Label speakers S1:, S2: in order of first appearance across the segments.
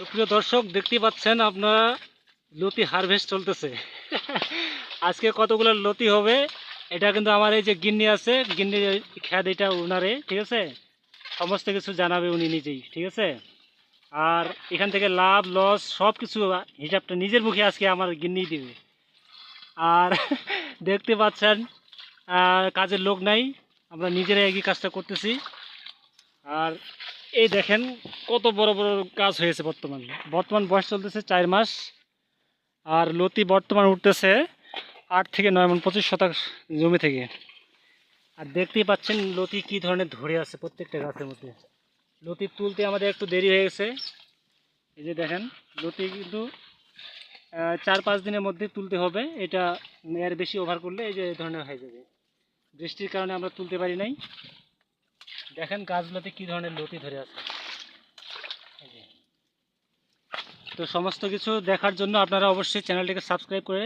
S1: সুপ্রিয় দর্শক, দেখতে পাচ্ছেন আপনারা, লতি হারভেস্ট চলতেছে। আজকে কতগুলো লতি হবে, এটা কিন্তু আমার এই যে গিন্নি আছে গিন্নি খ্যাদ এটা ওনারে ঠিক আছে? সমস্ত কিছু জানাবে উনি নিজেই, ঠিক আছে? আর এখান থেকে লাভ, লস সব কিছু হিসাবটা নিজের মুখে আজকে আমার গিন্নি দিবে। আর দেখতে পাচ্ছেন কাজের লোক নাই, আমরা নিজেরাই একই কাজটা করতেছি। আর এই দেখেন কত বড় বড় কাজ হয়েছে বর্তমান। বর্তমান বয়স চলতেছে চার মাস আর লতি বর্তমান উঠতেছে আট থেকে নয় মন পঁচিশ শতাংশ জমি থেকে। আর দেখতেই পাচ্ছেন লতি কি ধরনের ধরে আছে প্রত্যেকটা গাছের মধ্যে। লতি তুলতে আমাদের একটু দেরি হয়ে গেছে। এই যে দেখেন, লতি কিন্তু চার পাঁচ দিনের মধ্যে তুলতে হবে। এটা এর বেশি ওভার করলে এই যে ধরনের হয়ে যাবে। বৃষ্টির কারণে আমরা তুলতে পারি নাই। দেখেন গাছগুলোতে কি ধরনের লতি ধরে আছে। তো সমস্ত কিছু দেখার জন্য আপনারা অবশ্যই চ্যানেলটিকে সাবস্ক্রাইব করে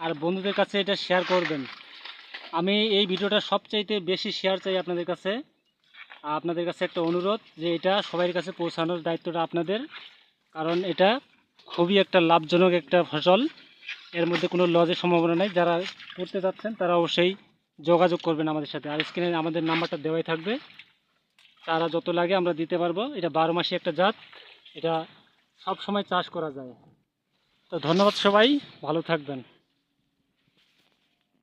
S1: আর বন্ধুদের কাছে এটা শেয়ার করবেন। আমি এই ভিডিওটা সবচাইতে বেশি শেয়ার চাই আপনাদের কাছে। আপনাদের কাছে একটা অনুরোধ যে এটা সবার কাছে পৌঁছানোর দায়িত্বটা আপনাদের। কারণ এটা খুবই একটা লাভজনক একটা ফসল। এর মধ্যে কোনো লজের সম্ভাবনা নেই। যারা করতে যাচ্ছেন তারা অবশ্যই যোগাযোগ করবেন আমাদের সাথে। আর স্ক্রিনে আমাদের নাম্বারটা দেওয়াই থাকবে। চারা যত লাগে আমরা দিতে পারব। এটা বারো মাসে একটা জাত। এটা সব সময় চাষ করা যায়। তো ধন্যবাদ সবাই। ভালো থাকবেন।